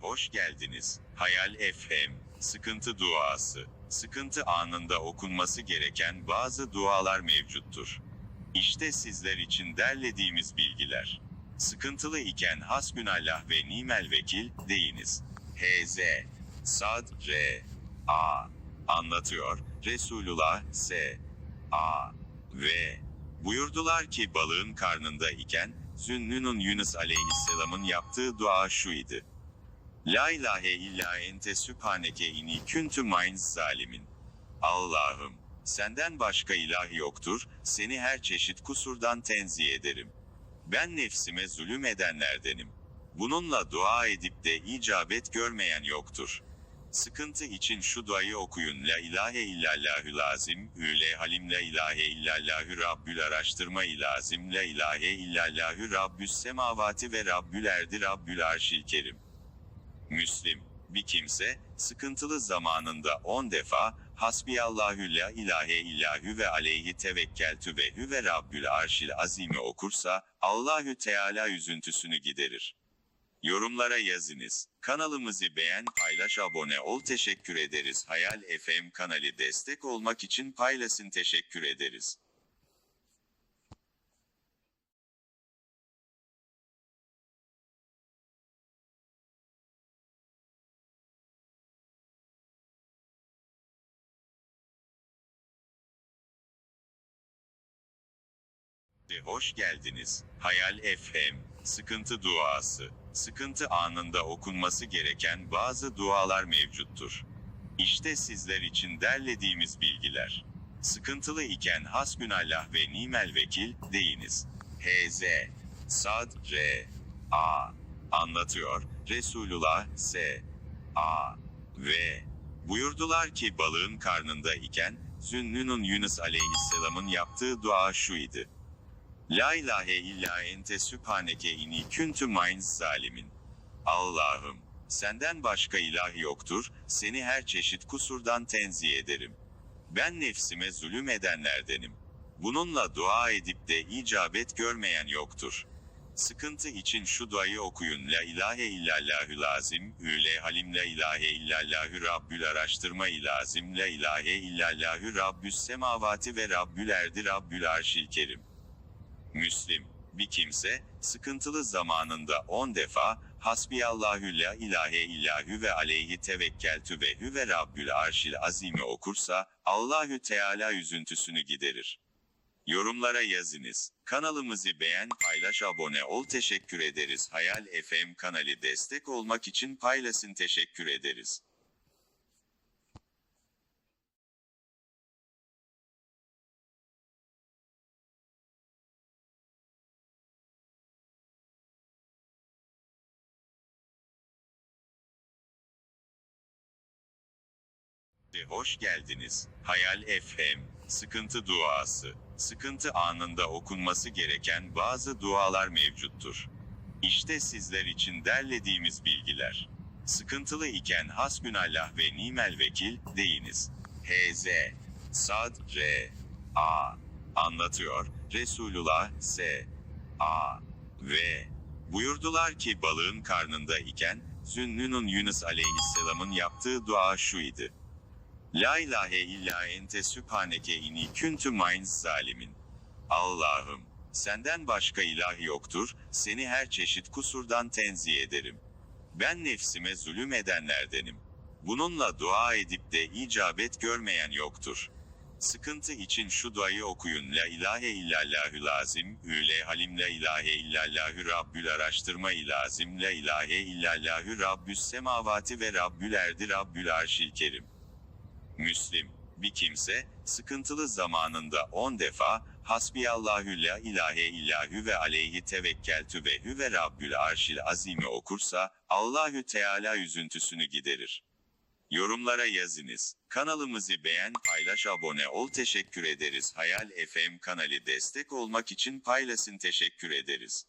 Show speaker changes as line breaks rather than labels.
Hoş geldiniz. Hayal FM. Sıkıntı duası. Sıkıntı anında okunması gereken bazı dualar mevcuttur. İşte sizler için derlediğimiz bilgiler. Sıkıntılı iken hasbünallah ve nimel vekil deyiniz. H.Z. Sad R. A. Anlatıyor. Resulullah S. A. Ve. Buyurdular ki balığın karnında iken, Zünnünün Yunus aleyhisselamın yaptığı dua şuydu. La ilahe illa ente sübhaneke inni küntü minz zalimin. Allah'ım, senden başka ilah yoktur, seni her çeşit kusurdan tenzih ederim. Ben nefsime zulüm edenlerdenim. Bununla dua edip de icabet görmeyen yoktur. Sıkıntı için şu duayı okuyun. La ilahe illallahü lazim, üle halim la ilahe illallahü rabbül araştırma ilazim, la ilahe illallahü rabbüs semavati ve rabbül erdi rabbül arşil kerim. Müslim, bir kimse, sıkıntılı zamanında on defa, Hasbiyallahü la ilahe illahü ve aleyhi tevekkeltü ve hüve rabbül arşil azimi okursa, Allahü Teala üzüntüsünü giderir. Yorumlara yazınız. Kanalımızı beğen, paylaş, abone ol. Teşekkür ederiz. Hayal FM kanalı destek olmak için paylaşın. Teşekkür ederiz. Hoş geldiniz. Hayal FM. Sıkıntı duası. Sıkıntı anında okunması gereken bazı dualar mevcuttur. İşte sizler için derlediğimiz bilgiler. Sıkıntılı iken hasbünallah ve nimel vekil deyiniz. H.Z. Sad R. A. Anlatıyor. Resulullah S. A. Ve. Buyurdular ki balığın karnında iken, Zünnünün Yunus aleyhisselamın yaptığı dua şuydu. La ilahe illa ente sübhaneke inni küntü minz zalimin. Allah'ım, senden başka ilah yoktur, seni her çeşit kusurdan tenzih ederim. Ben nefsime zulüm edenlerdenim. Bununla dua edip de icabet görmeyen yoktur. Sıkıntı için şu duayı okuyun. La ilahe illallahü lazim, üle halim la ilahe illallahü rabbül araştırma ilazim, la ilahe illallahü rabbüs semavati ve rabbül erdi rabbül arşil kerim. Müslim, bir kimse, sıkıntılı zamanında on defa, Hasbiyallahü la ilahe illahü ve aleyhi tevekkeltü ve hüve rabbül arşil azimi okursa, Allahü Teala üzüntüsünü giderir. Yorumlara yazınız. Kanalımızı beğen, paylaş, abone ol. Teşekkür ederiz. Hayal FM kanalı destek olmak için paylaşın. Teşekkür ederiz. Hoş geldiniz. Hayal FM. Sıkıntı duası. Sıkıntı anında okunması gereken bazı dualar mevcuttur. İşte sizler için derlediğimiz bilgiler. Sıkıntılı iken hasbünallah ve nimel vekil deyiniz. H.Z. Sad R. A. Anlatıyor. Resulullah S. A. Ve. Buyurdular ki balığın karnında iken, Zünnünün Yunus aleyhisselamın yaptığı dua şuydu. La ilahe illa ente sübhaneke inni küntü minz zalimin. Allah'ım, senden başka ilah yoktur, seni her çeşit kusurdan tenzih ederim. Ben nefsime zulüm edenlerdenim. Bununla dua edip de icabet görmeyen yoktur. Sıkıntı için şu duayı okuyun. La ilahe illallahü lazim, üle halim la ilahe illallahü rabbül araştırma ilazim, la ilahe illallahü rabbüs semavati ve rabbül erdi rabbül arşil kerim. Müslim, bir kimse, sıkıntılı zamanında on defa, Hasbiyallahü la ilahe illahü ve aleyhi tevekkeltü ve hüve rabbül arşil azimi okursa, Allahü Teala üzüntüsünü giderir. Yorumlara yazınız. Kanalımızı beğen, paylaş, abone ol. Teşekkür ederiz. Hayal FM kanalı destek olmak için paylaşın. Teşekkür ederiz.